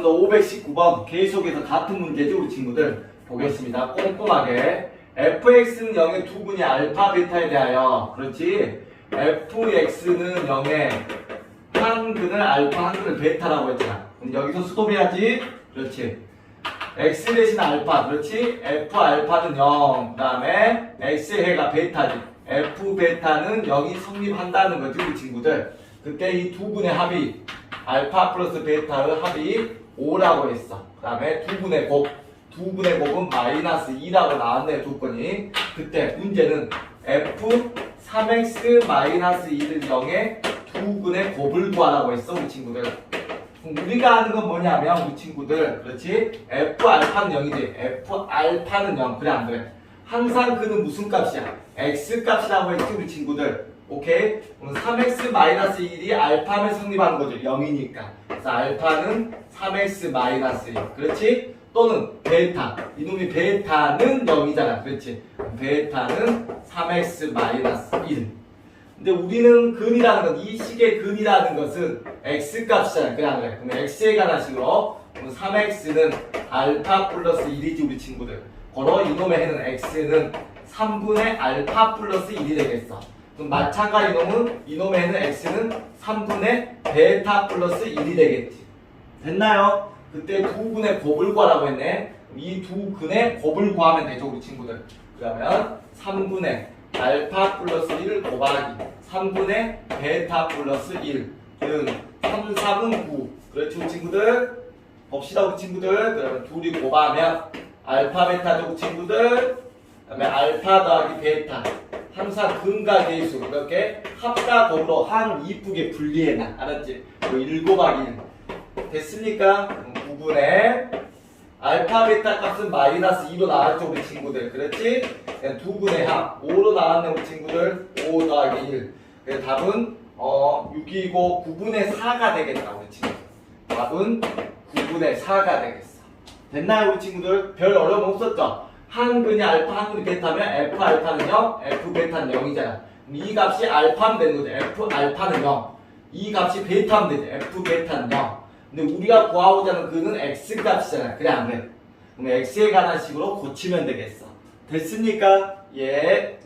반갑습니다. 519번 계속해서 같은 문제죠 우리 친구들 보겠습니다. 꼼꼼하게 fx는 0의 두분의 알파 베타에 대하여 그렇지 fx는 0의 한 근을 알파 한 근을 베타라고 했잖아. 그럼 여기서 스톱해야지. 그렇지. x 대신 알파 그렇지 f 알파는 0 그 다음에 x의 해가 베타지 f 베타는 0이 성립한다는 거지 우리 친구들 그때 이 두 분의 합이 알파 플러스 베타의 합이 5라고 했어. 그 다음에 두 분의 곱 두 분의 곱은 마이너스 2라고 나왔네 조건이. 그때 문제는 f 3x 마이너스 2를 0에 두 분의 곱을 구하라고 했어 우리 친구들. 우리가 하는 건 뭐냐면 우리 친구들 그렇지? F 알파는 0이지. F 알파는 0 그래 안 그래 항상 그는 무슨 값이야 x 값이라고 했지 우리 친구들. 오케이? 그럼 3x 마이너스 1이 알파면 성립하는 거죠. 0이니까. 그래서 알파는 3x 마이너스 1 그렇지? 또는 베타. 이놈이 베타는 0이잖아. 그렇지? 베타는 3x 마이너스 1 근데 우리는 근이라는 건 이 식의 근이라는 것은 x 값이잖아요. 그냥 그래. 그러면 x에 관한 식으로. 그럼 3x는 알파 플러스 1이지 우리 친구들. 걸어 이놈의 해는 x는 3분의 알파 플러스 1이 되겠어. 그럼 마찬가지 이놈은 이놈의 해는 x는 3분의 베타 플러스 1이 되겠지. 됐나요? 그때 두 분의 곱을 구하라고 했네. 이 두 근의 곱을 구하면 되죠 우리 친구들. 그러면 3분의 알파 플러스 1 곱하기 3분의 베타 플러스 1은 3, 3은 9 그렇지 우리 친구들 봅시다 우리 친구들 그러면 둘이 곱하면 알파 우리 친구들 그다음에 알파 더하기 베타. 항상 근과 계수 이렇게 합과 곱으로 한 이쁘게 분리해놔. 알았지? 뭐1 곱하기 1 됐습니까? 9분의 알파 베타 값은 마이너스 2로 나왔죠 우리 친구들. 그렇지? 두 분의 합 5로 나왔네 우리 친구들. 5 더하기 1 그래서 답은 어 6이고 9분의 4가 되겠다 우리 친구 답은 9분의 4가 되겠어 됐나요 우리 친구들? 별 어려움 없었죠? 한 근이 알파 한 근이 베타면 F 알파는 0 F 베타는 0이잖아 그럼 이 값이 알파면 되는 거죠 F 알파는 0이 값이 베타면 되죠 F 베타는 0 근데 우리가 구하고자 하는 그는 x 값이잖아. 그래 안 그래? 그럼 x에 관한 식으로 고치면 되겠어. 됐습니까? 예.